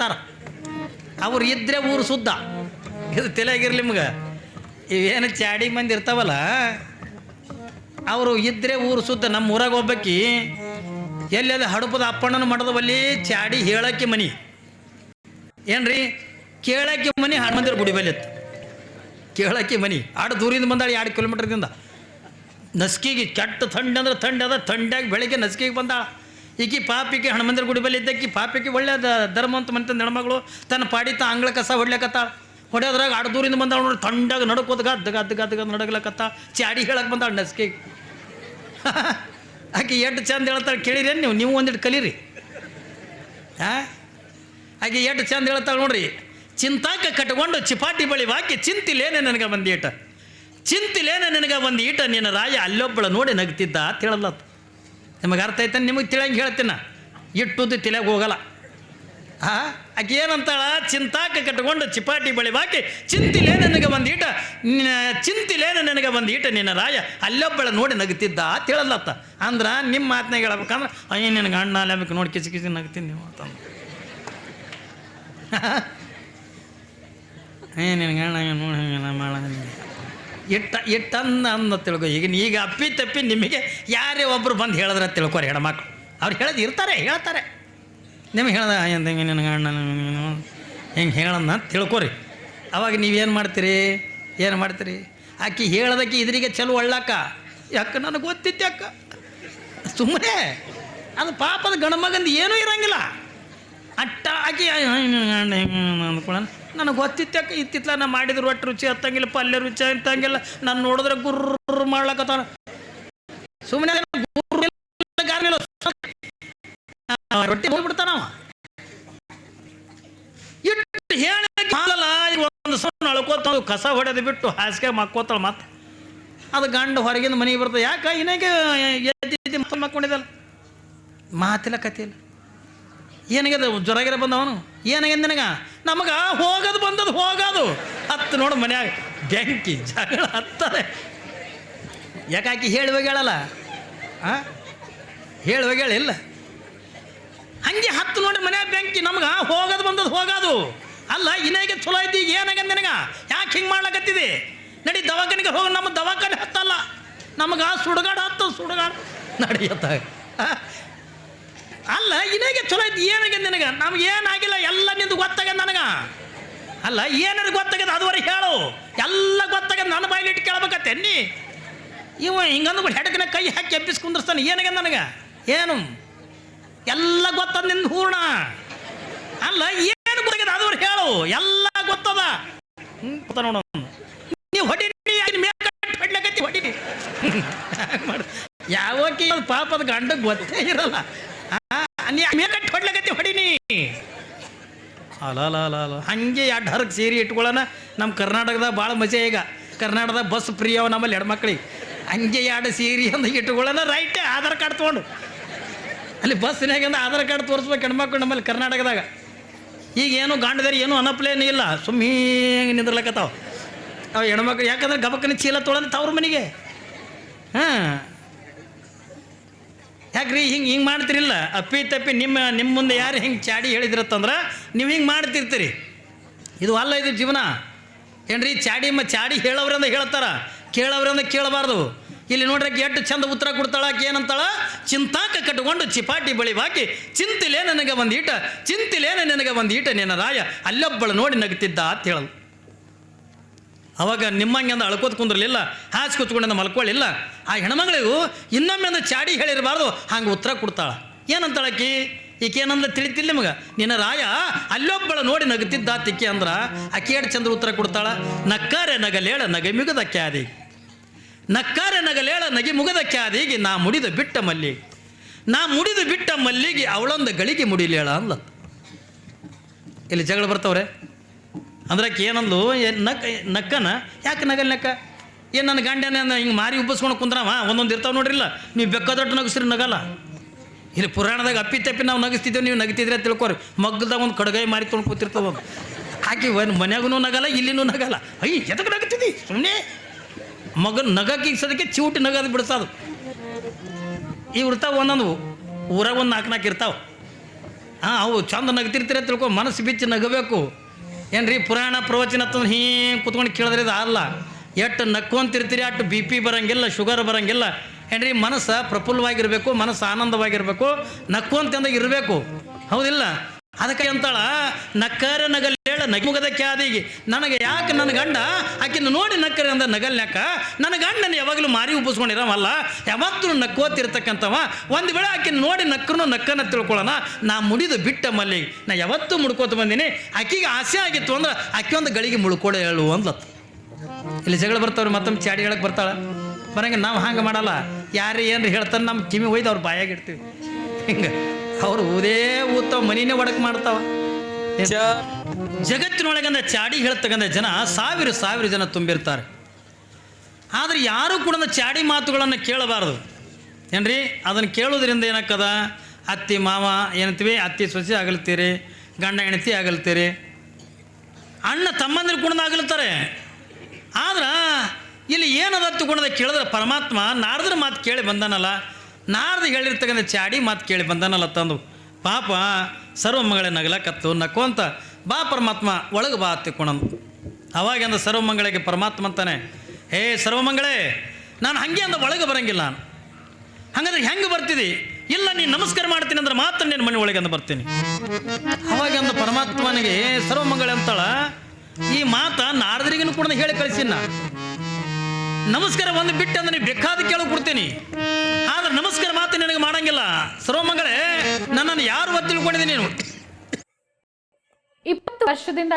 ಹೋಗ್ತಾರ ಅವ್ರು ಇದ್ರೆ ಊರು ಸುದ್ದ ಇದು ತಲೆಗಿರ್ಲಿ ನಿಮ್ಗೆ. ಇವೇನು ಚಾಡಿ ಮಂದಿ ಇರ್ತಾವಲ್ಲ, ಅವರು ಇದ್ರೆ ಊರು ಸುದ್ದ ನಮ್ಮ ಊರಾಗ ಒಬ್ಬಾಕಿ, ಎಲ್ಲೆಲ್ಲ ಹಡಪದ ಅಪ್ಪಣ್ಣನ ಮಠದವಲ್ಲಿ ಚಾಡಿ ಹೇಳಕ್ಕೆ ಮನಿ. ಏನ್ರಿ? ಕೇಳಕ್ಕೆ ಮನಿ ಹನುಮಂದಿರ ಗುಡಿ ಬಲ್ಲಿ ಇತ್ತು. ಕೇಳಕ್ಕೆ ಮನಿ. ಆಡು ದೂರಿಂದ ಬಂದಾಳೆ ಎರಡು ಕಿಲೋಮೀಟರ್ದಿಂದ. ನಸ್ಕಿಗೆ ಕೆಟ್ಟ ಥಂಡ್ ಅಂದ್ರೆ ಥಂಡ್ ಅದ. ಥಂಡಾಗಿ ಬೆಳಗ್ಗೆ ನಸ್ಕಿಗೆ ಬಂದಾಳ. ಈಕಿ ಪಾಪಿಗೆ ಹನುಮಂದಿರ ಗುಡಿ ಬಲ್ಲಿ ಇದ್ದಕ್ಕಿ ಪಾಪಿಗೆ ಒಳ್ಳೆಯ ದ- ಧರ್ಮ ಅಂತ ಮಂತ ಹೆಣ್ಮಗಳು ತನ್ನ ಪಾಡಿತ ಅಂಗಳ ಕಸ ಹೊಡ್ಲಕತ್ತಾಳ. ಹೊಡೆಯೋದ್ರಾಗ ಆಡು ದೂರಿಂದ ಬಂದಾಳ ನೋಡಿ ತಂಡಾಗ ನಡ್ಕೋತ ಗದ್ದ ಗದ್ದ ಗದ್ದ ನಡಗ್ಲಕತ್ತ ಚಾಡಿ ಹೇಳಕ್ಕೆ ಬಂದಾಳ ನಸ್ಕೆ. ಆಕೆ ಎಷ್ಟು ಚಂದ ಹೇಳ್ತಾಳೆ ಕೇಳಿರೇನು ನೀವು ನೀವು ಒಂದಿಟ್ಟು ಕಲೀರಿ. ಹಾಂ ಆಕೆ ಎಷ್ಟು ಚಂದ ಹೇಳ್ತಾಳೆ ನೋಡ್ರಿ, ಚಿಂತಾಕ ಕಟ್ಕೊಂಡು ಚಿಪಾಟಿ ಬಳಿ ಹಾಕಿ ಚಿಂತಿಲೇನೆ ನನಗೆ ಒಂದು ಈಟ. ಚಿಂತಿಲೇನೆ ನನಗೆ ಒಂದು ಈಟ, ನಿನ್ನ ರಾಯ ಅಲ್ಲೊಬ್ಬಳ ನೋಡಿ ನಗ್ತಿದ್ದ ಅಂತ ಹೇಳಲ್ಲತ್ತು ನಿಮಗೆ ಅರ್ಥ ಐತೆ ನಿಮಗೆ ತಿಳಂಗೆ ಹೇಳ್ತೀನಿ. ಇಟ್ಟುದ್ದು ತಿಳಗೆ ಹೋಗಲ್ಲ. ಆ, ಆಕೆ ಏನಂತಾಳ? ಚಿಂತಾಕ ಕಟ್ಕೊಂಡು ಚಿಪಾಟಿ ಬಳಿ ಬಾಕಿ, ಚಿಂತಿಲೇ ನನಗೆ ಒಂದು ಈಟ ಚಿಂತಿಲೇನ ನನಗೆ ಒಂದು ಈಟ ನಿನ್ನ ರಾಯ. ಅಲ್ಲೊಬ್ಬಳ ನೋಡಿ ನಗ್ತಿದ್ದ ತಿಳಲ್ಲತ್ತ ಅಂದ್ರೆ ನಿಮ್ಮ ಮಾತನಾಗ ಹೇಳ್ಬೇಕಂದ್ರೆ, ಅಯ್ಯ ನಿನಗೆ ಅಣ್ಣ ಅಲ್ಲಬೇಕು ನೋಡಿ, ಕಿಸಿ ಕಿಸಿ ನಗ್ತೀನಿ ನೀವು ಅಂತಂದು ಏ ನಿನಗೆ ಅಣ್ಣ ನೋಡಿ, ಹಿಂಗೆಲ್ಲ ಮಾಡ ಇಟ್ಟ ಇಟ್ಟನ್ನ ಅನ್ನ ತಿಳ್ಕೊ. ಈಗ ಈಗ ಅಪ್ಪಿ ತಪ್ಪಿ ನಿಮಗೆ ಯಾರೇ ಒಬ್ಬರು ಬಂದು ಹೇಳಿದ್ರೆ ತಿಳ್ಕೊರಿ ಹೆಣ್ಮಕ್ಳು. ಅವ್ರು ಹೇಳೋದು ಇರ್ತಾರೆ, ಹೇಳ್ತಾರೆ. ನಿಮಗೆ ಹೇಳ್ದ ನಿನಗೆ ಅಣ್ಣ ಹಿಂಗೆ ಹೇಳನ್ನ ತಿಳ್ಕೊರಿ. ಅವಾಗ ನೀವೇನು ಮಾಡ್ತೀರಿ? ಏನು ಮಾಡ್ತೀರಿ? ಆಕಿ ಹೇಳೋದಕ್ಕೆ ಇದ್ರಿಗೆ ಚಲೋ ಒಳ್ಳಾಕ. ಯಾಕ, ನನಗೆ ಗೊತ್ತಿತ್ತು ಯಾಕ? ಸುಮ್ಮನೆ ಅದು ಪಾಪದ ಗಣಮಗಂದು ಏನೂ ಇರಂಗಿಲ್ಲ. ಅಟ್ಟ ಆಕಿ ಅಂದ್ಕೊಳ್ಳ ನನಗೆ ಗೊತ್ತಿತ್ತಕ್ಕ ಇತ್ತಿತ್ಲ ನಾ ಮಾಡಿದ್ರೆ ಒಟ್ಟು ರುಚಿ ಹತ್ತಂಗಿಲ್ಲ ಪಲ್ಯ ರುಚಿ ಅಂತಂಗಿಲ್ಲ ನಾನು ನೋಡಿದ್ರೆ ಗುರ್ರ ಮಾಡ್ಲಕತ್ತಾನ. ಸುಮ್ಮನೆ ರೊಟ್ಟಿ ಹೋಗ್ಬಿಡ್ತಾನ ಇಟ್ಟು ಹೇಳಕ್ಕೆ ಹಾಲಲ್ಲ ಒಂದು ಸಣ್ಣ ಅಳ್ಕೋತ ಕಸ ಹೊಡೆದು ಬಿಟ್ಟು ಹಾಸಿಗೆ ಮಕ್ಕೋತಾಳೆ ಮತ್ತೆ. ಅದು ಗಂಡು ಹೊರಗಿಂದ ಮನೆಗೆ ಬರ್ತದೆ ಯಾಕೆ ಇನ್ನೇಗೆ ಎದ್ದಿದ್ದು ಮಕ್ಕೊಂಡಿದ್ದಲ್ಲ? ಮಾತಿಲ್ಲ ಕತಿಲ್ಲ ಏನಾಗಿದೆ ಜ್ವರಗಿರ ಬಂದವನು? ಏನಾಗ್ಯದ ನನಗ? ನಮಗ ಹೋಗೋದು ಬಂದದ್ದು ಹೋಗೋದು. ಹತ್ತು ನೋಡು ಮನ್ಯಾಗ, ಬೆಂಕಿ, ಜಗಳ ಹತ್ತದೆ. ಯಾಕಾಕಿ ಹೇಳುವಾಗ ಹೇಳಲ್ಲ ಆ? ಹೇಳುವಾಗ ಹೇಳಿಲ್ಲ ಹಂಗೆ ಹತ್ತು ನೋಡಿ ಮನೆ ಬೆಂಕಿ, ನಮ್ಗೆ ಹೋಗೋದು ಬಂದದ್ದು ಹೋಗೋದು. ಅಲ್ಲ ಇನ್ನಾಗೆ ಚಲೋ ಐತಿ ಈಗ ನಿನಗ? ಯಾಕೆ ಹಿಂಗೆ ಮಾಡ್ಲಕತ್ತಿದೆ? ನಡಿ ದವಾಖಾನೆಗೆ ಹೋಗಿ, ನಮ್ಮ ದವಾಖಾನೆ ಹತ್ತಲ್ಲ. ನಮಗೆ ಸುಡುಗಾಡು ಹತ್ತು, ಸುಡುಗಾಡು ನಡೆಯತ್ತ. ಅಲ್ಲ ಇನ್ನಾಗೆ ಚಲೋ ಐತಿ ಏನಾಗ್ಯದ ನಿನಗ? ನಮ್ಗೆ ಏನಾಗಿಲ್ಲ, ಎಲ್ಲ ಅಲ್ಲ, ಏನಾರು ಗೊತ್ತಾಗದ ಅದುವರೆಗೆ ಹೇಳು. ಎಲ್ಲ ಗೊತ್ತಾಗ್ಯದ, ನನ್ನ ಬಾಯಲ್ಲಿ ಇಟ್ಟು ಕೇಳ್ಬೇಕತ್ತೆ ನೀ ಇವ ಹಿಂಗಂದು ಹೆಡಕನ ಕೈ ಹಾಕಿ ಎಬ್ಬಿಸಿ ಕುಂದಿರ್ತಾನೆ ಏನಾಗ್ಯದ ನನಗೆ? ಏನು? ಎಲ್ಲ ಗೊತ್ತದ ನಿಂದ ಹೂರ್ಣ? ಅಲ್ಲ, ಏನು ಗೊತ್ತಾಗದ ಅದು ಹೇಳು. ಎಲ್ಲ ಗೊತ್ತದ. ಗೊತ್ತ ನೋಡು ನೀವು. ಯಾವಕ್ಕೆ ಅದು ಪಾಪದ ಗಂಡ ಗೊತ್ತೇ ಇರಲ್ಲ. ನೀ ಮೇಕಟ್ಟು ಹೊಡ್ಲಕತ್ತಿ, ಹೊಡಿನಿ. ಅಲ್ಲ ಅಲ್ಲ ಹಂಗೆ ಎರಡು ಹರಕ್ಕೆ ಸೀರೆ ಇಟ್ಕೊಳ್ಳೋಣ ನಮ್ಮ ಕರ್ನಾಟಕದಾಗ ಭಾಳ ಮಜಾ ಈಗ. ಕರ್ನಾಟಕದಾಗ ಬಸ್ ಫ್ರೀ ಅವ ನಮ್ಮಲ್ಲಿ ಹೆಣ್ಮಕ್ಳಿಗೆ ಹಂಗೆ ಎರಡು ಸೀರೆ ಅಂತ ಇಟ್ಕೊಳ್ಳೋಣ ರೈಟ್ ಆಧಾರ್ ಕಾರ್ಡ್ ತೊಗೊಂಡು. ಅಲ್ಲಿ ಬಸ್ನಾಗ ಆಧಾರ್ ಕಾರ್ಡ್ ತೋರಿಸ್ಬೇಕು ಹೆಣ್ಮಕ್ಳು ನಮ್ಮಲ್ಲಿ ಕರ್ನಾಟಕದಾಗ. ಈಗ ಏನು ಗಾಂಡದಾರಿ ಏನು ಅನಪ್ಲೇನು ಇಲ್ಲ. ಸುಮ್ಮನೆ ಹಿಂಗೆ ನಿಂದ್ರಲಕತ್ತಾವ. ಅವು ಹೆಣ್ಮಕ್ಳು ಯಾಕಂದ್ರೆ ಗಬಕ್ಕನ ಚೀಲ ತೊಗೊಂಡು ತವ್ರ ಮನೆಗೆ. ಹಾಂ. ಯಾಕ್ರಿ ಹಿಂಗೆ ಹಿಂಗೆ ಮಾಡ್ತಿರಿಲ್ಲ? ಅಪ್ಪಿ ತಪ್ಪಿ ನಿಮ್ಮ ನಿಮ್ಮ ಮುಂದೆ ಯಾರು ಹಿಂಗೆ ಚಾಡಿ ಹೇಳಿದ್ರತ್ತಂದ್ರೆ ನೀವು ಹಿಂಗೆ ಮಾಡ್ತಿರ್ತೀರಿ. ಇದು ಅಲ್ಲ ಇದು ಜೀವನ. ಏನ್ರಿ ಚಾಡಿ ಮ ಚಾಡಿ ಹೇಳೋವ್ರಿಂದ ಹೇಳ್ತಾರ. ಕೇಳೋವ್ರಿಂದ ಕೇಳಬಾರ್ದು. ಇಲ್ಲಿ ನೋಡ್ರಿ ಎಷ್ಟು ಚಂದ ಉತ್ತರ ಕೊಡ್ತಾಳ, ಆಕಿ ಏನಂತಾಳ? ಚಿಂತಾಕ ಕಟ್ಕೊಂಡು ಚಿಪಾಟಿ ಬಳಿ ಹಾಕಿ ಚಿಂತಿಲೇ ನನಗೆ ಒಂದು ಈಟ, ಚಿಂತಿಲೇನ ನನಗೆ ಒಂದು ಈಟ ನಿನ್ನ ರಾಯ, ಅಲ್ಲೊಬ್ಬಳು ನೋಡಿ ನಗ್ತಿದ್ದ ಅಂತ ಹೇಳಲು ಅವಾಗ ನಿಮ್ಮಂಗೆ ಅಂದ ಅಳ್ಕೋತ ಕುಂದ್ರಲಿಲ್ಲ, ಹಾಸಿ ಕುತ್ಕೊಂಡು ಮಲ್ಕೊಳ್ಳಿಲ್ಲ ಆ ಹೆಣ್ಮಗಳಿಗೂ ಇನ್ನೊಮ್ಮೆ ಅಂದ ಚಾಡಿ ಹೇಳಿರಬಾರ್ದು, ಹಂಗೆ ಉತ್ತರ ಕೊಡ್ತಾಳೆ. ಏನಂತಾಳಕಿ ಈಕೆ ಏನಂದ ತಿಳಿತಿಲ್ಲ ನಿಮಗೆ? ನಿನ್ನ ರಾಯ ಅಲ್ಲೊಬ್ಬಳ ನೋಡಿ ನಗುತ್ತಿದ್ದ ತಿಕ್ಕಿ ಅಂದ್ರ ಆಕೆ ಎಡ್ ಚಂದ್ರ ಉತ್ತರ ಕೊಡ್ತಾಳ? ನಕ್ಕಾರೆ ನಗಲೇಳ ನಗೆ ಮಿಗದ ಕ್ಯಾದಿ. ನಕ್ಕಾರೆ ನಗಲೇಳ ನಗೆ ಮುಗದ ಕ್ಯಾದಿಗೆ ನಾ ಮುಡಿದ ಬಿಟ್ಟ ಮಲ್ಲಿಗೆ. ನಾ ಮುಡಿದು ಬಿಟ್ಟ ಮಲ್ಲಿಗೆ ಅವಳೊಂದು ಗಳಿಗೆ ಮುಡಿಲೇಳ ಅಂದ ಇಲ್ಲಿ ಜಗಳ ಬರ್ತಾವ್ರೆ? ಅಂದ್ರೆ ಏನಂದು ಏನಂದ್ಲು, ಏ ನಕ್ಕ ನಕ್ಕನ? ಯಾಕೆ ನಗಲ್ ನಕ್ಕ? ಏನು ನನ್ನ ಗಂಡನ ಹಿಂಗೆ ಮಾರಿ ಉಬ್ಬಿಸ್ಕೊಂಡು ಕುಂದ್ರವ? ಒಂದೊಂದು ಇರ್ತಾವ ನೋಡ್ರಿಲ್ಲ. ನೀವು ಬೆಕ್ಕದೊಟ್ಟು ನಗಸ್ರಿ ನಗಲ್ಲ. ಇಲ್ಲಿ ಪುರಾಣದಾಗ ಅಪ್ಪಿ ತಪ್ಪಿ ನಾವು ನಗಿಸ್ತಿದ್ದೇವೆ, ನೀವು ನಗಿತಿದ್ರೆ ತಿಳ್ಕೊರಿ. ಮಗ್ಗದಾಗ ಒಂದು ಕಡಗೈ ಮಾರಿ ತೊಗೊಂಡು ಕೂತಿರ್ತದ ಹಾಕಿ ಒಂದು ಮನ್ಯಾಗೂ ನಗಲ್ಲ, ಇಲ್ಲಿನೂ ನಗಲ್ಲ. ಅಯ್ಯ ಎದಕ್ಕೆ ನಗತಿದ್ದಿ ಸುಮ್ಮನೆ ಮಗನ ನಗಕ್ಕೆ ಸದಕ್ಕೆ ಚಿವುಟಿ ನಗದು ಬಿಡಿಸೋದು. ಇವು ಇರ್ತಾವ ಒಂದೊಂದು ಊರಾಗ ಒಂದು ನಾಲ್ಕು ನಾಲ್ಕು ಇರ್ತಾವೆ. ಹಾಂ, ಅವು ಚಂದ ನಗತಿರ್ತೀರ ತಿಳ್ಕೊ, ಮನಸ್ಸು ಬಿಚ್ಚಿ ನಗಬೇಕು. ಏನ್ರಿ ಪುರಾಣ ಪ್ರವಚನ ಅಂತಂದ್ರೆ ಹಿಂಗೆ ಕುತ್ಕೊಂಡು ಕೇಳಿದ್ರೆ ಇದು ಅಲ್ಲ. ಎಷ್ಟು ನಕ್ಕೊಂತಿರ್ತೀರಿ ಅಷ್ಟು ಬಿ ಪಿ ಬರೋಂಗಿಲ್ಲ, ಶುಗರ್ ಬರಂಗಿಲ್ಲ. ಏನ್ರಿ ಮನಸ್ಸು ಪ್ರಫುಲ್ಲವಾಗಿರಬೇಕು, ಮನಸ್ಸು ಆನಂದವಾಗಿರಬೇಕು ನಕ್ಕೊಂತಂದಾಗ ಇರಬೇಕು. ಹೌದಿಲ್ಲ? ಅದಕ್ಕೆ ಅಂತಾಳ, ನಕ್ಕರ ನಗಲ್ಲೇಳ ನಗುಮುಗದ ಕ್ಯಾದಿಗೆ ನನಗೆ ಯಾಕೆ ನನ್ನ ಗಂಡ ಆಕಿನ ನೋಡಿ ನಕ್ಕರೆ ಅಂದ ನಗಲ್ನ್ಯಾಕ? ನನ್ನ ಗಂಡನ ಯಾವಾಗಲೂ ಮಾರಿ ಉಪ್ಪಿಸ್ಕೊಂಡಿರವಲ್ಲ ಯಾವತ್ತೂ ನಕ್ಕೋತಿರ್ತಕ್ಕಂಥವ. ಒಂದು ವೇಳೆ ಆಕಿನ ನೋಡಿ ನಕ್ಕರು ನಕ್ಕನ ತಿಳ್ಕೊಳ್ಳೋಣ. ನಾ ಮುಡಿದು ಬಿಟ್ಟ ಮಲ್ಲಿ ನಾ ಯಾವತ್ತೂ ಮುಡ್ಕೋತ ಬಂದೀನಿ. ಆಕಿಗೆ ಆಸೆ ಆಗಿತ್ತು ಅಂದ್ರೆ ಆಕೆ ಒಂದು ಗಳಿಗೆ ಮುಳ್ಕೊಳ್ಳೆ ಹೇಳು ಅಂದ್ಲತ್ತು ಇಲ್ಲಿ ಜಗಳ ಬರ್ತಾವ್ರಿ, ಮತ್ತೊಮ್ಮೆ ಚಾಡಿ ಹೇಳಕ್ಕೆ ಬರ್ತಾಳ. ಬರಂಗ ನಾವು ಹಂಗೆ ಮಾಡಲ್ಲ. ಯಾರು ಏನ್ರಿ ಹೇಳ್ತಾರೆ ನಮ್ಮ ಕಿವಿ ಒಯ್ದು ಅವ್ರ ಬಾಯಾಗಿಡ್ತೀವಿ ಹಿಂಗೆ, ಅವ್ರು ಊದೇ ಊತಾವ ಮನಿನೇ ಒಡಕ್ ಮಾಡ್ತಾವ. ಜಗತ್ತಿನೊಳಗಂದ ಚಾಡಿ ಹೇಳ್ತಕ್ಕಂಥ ಜನ ಸಾವಿರ ಸಾವಿರ ಜನ ತುಂಬಿರ್ತಾರೆ. ಆದರೆ ಯಾರೂ ಕೂಡ ಚಾಡಿ ಮಾತುಗಳನ್ನು ಕೇಳಬಾರ್ದು. ಏನ್ರಿ? ಅದನ್ನು ಕೇಳೋದ್ರಿಂದ ಏನಕ್ಕದ ಅತ್ತಿ, ಮಾವ ಏನಂತೀವಿ? ಅತ್ತಿ, ಸೊಸೆ ಆಗಲ್ತೀರಿ, ಗಂಡ, ಹೆಂಡತಿ ಆಗಲ್ತೀರಿ. ಅಣ್ಣ, ತಮ್ಮಂದಿರು ಕೂಡ ಆಗಲ್ತಾರೆ. ಆದ್ರೆ ಇಲ್ಲಿ ಏನದತ್ತು ತಗೊಂಡದ ಕೇಳಿದ್ರೆ ಪರಮಾತ್ಮ ನಾರದ್ರ ಮಾತು ಕೇಳಿ ಬಂದನಲ್ಲ, ನಾರದ ಹೇಳಿರ್ತಕ್ಕಂಥ ಚಾಡಿ ಮಾತು ಕೇಳಿ ಬಂದನಲ್ಲ ತಂದು. ಪಾಪ ಸರ್ವಮಂಗಳೆ ನಗಲಕತ್ತು ನಕ್ಕೊಂತ ಬಾ ಪರಮಾತ್ಮ, ಒಳಗೆ ಬಾ ತಿಕ್ಕೋಣಂ ಅವಾಗ ಅಂದ ಸರ್ವಮಂಗಳಿಗೆ ಪರಮಾತ್ಮ ಅಂತಾನೆ, ಹೇ ಸರ್ವಮಂಗಳೇ, ನಾನು ಹಂಗೆ ಅಂದ ಒಳಗೆ ಬರಂಗಿಲ್ಲ ನಾನು. ಹಂಗಂದ್ರೆ ಹೆಂಗೆ ಬರ್ತಿದಿ? ಇಲ್ಲ, ನೀನು ನಮಸ್ಕಾರ ಮಾಡ್ತೀನಿ ಅಂದ್ರೆ ಮಾತ್ರ ನಿನ್ನ ಮನೆ ಒಳಗೆ ಅಂದ ಬರ್ತೀನಿ. ಅವಾಗ ಅಂದ ಪರಮಾತ್ಮನಿಗೆ ಸರ್ವಮಂಗಳ ಅಂತಾಳ, ಈ ಮಾತ ನಾರದರಿಗೂ ಕೂಡ ಹೇಳಿ ಕಳಿಸಿನ ನಮಸ್ಕಾರ ಒಂದು ಬಿಟ್ಟು ಅಂದ್ರೆ ನೀವು ಬೇಕಾದ ಕೇಳು ಕೊಡ್ತೀನಿ. ಆದ್ರೆ ನಮಸ್ಕಾರ ಮಾತು ನಿನಗೆ ಮಾಡಂಗಿಲ್ಲ. ಸರ್ವಮಂಗಳೇ, ನನ್ನನ್ನು ಯಾರು ಒತ್ತಿಳ್ಕೊಂಡಿದ್ದೀನಿ ನೀನು? ವರ್ಷದಿಂದ